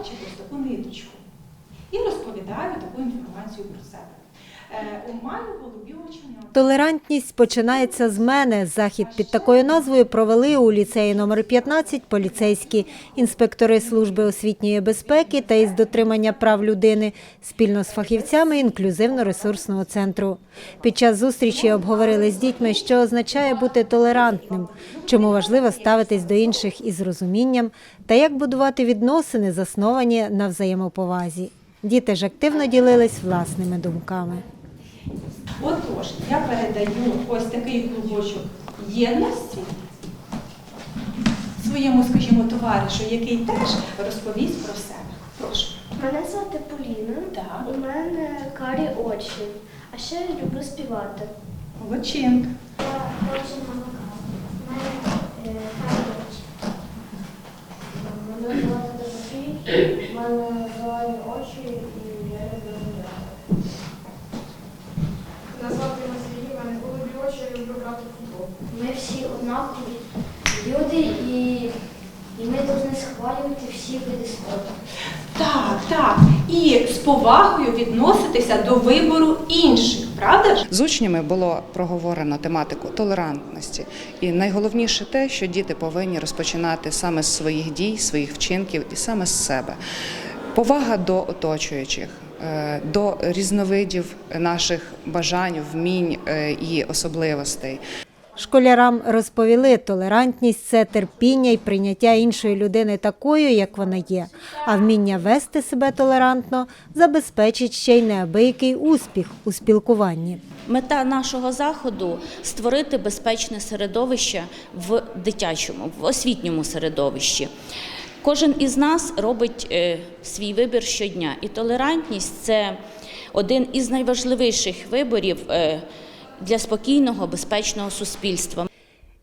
ось таку ниточку і таку інформацію про себе. Е, У маю голубі оченята. Толерантність починається з мене. Захід під такою назвою провели у ліцеї номер 15 поліцейські інспектори служби освітньої безпеки та із дотримання прав людини спільно з фахівцями інклюзивно-ресурсного центру. Під час зустрічі обговорили з дітьми, що означає бути толерантним, чому важливо ставитись до інших із розумінням та як будувати відносини, засновані на взаємоповазі. Діти ж активно ділились власними думками. Отож, я передаю ось такий клубочок єдності своєму, скажімо, товаришу, який теж розповість про себе. Прошу. Мене звати Поліна. Так. У мене карі очі. А ще я люблю співати. Молодчинка. Я хочу молока. У мене е, карі очі. Мене звати Тимофій. У мене зелені очі і я люблю гуляти. Мене звати Матвій, в мене голубі очі, я люблю грати в футбол. Ми всі однакові люди і, і ми повинні схвалювати всі види спорту. Так, так. І з повагою відноситися до вибору інших, правда ж? З учнями було проговорено тематику толерантності, і найголовніше те, що діти повинні розпочинати саме з своїх дій, своїх вчинків і саме з себе. Повага до оточуючих, до різновидів наших бажань, вмінь е, і особливостей. Школярам розповіли, толерантність це терпіння і прийняття іншої людини такою, як вона є. А вміння вести себе толерантно забезпечить ще й неабиякий успіх у спілкуванні. Мета нашого заходу створити безпечне середовище в дитячому, в освітньому середовищі. Кожен із нас робить е, свій вибір щодня, і толерантність це один із найважливіших виборів е, для спокійного, безпечного суспільства.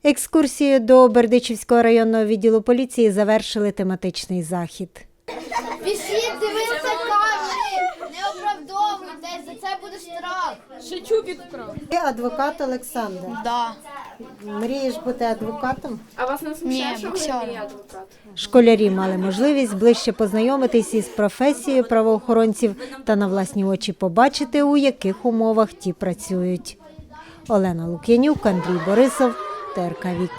Екскурсію до Бердичівського районного відділу поліції завершили тематичний захід. Пішіть дивитися камери! Не оправдовуйтесь, за це буде штраф. Ти адвокат Олександр. Да. Мрієш бути адвокатом? А вас не смущає, що ви не адвокат? Школярі мали можливість ближче познайомитись із професією правоохоронців та на власні очі побачити, у яких умовах ті працюють. Олена Лук'янюк, Андрій Борисов, ТРК Вік.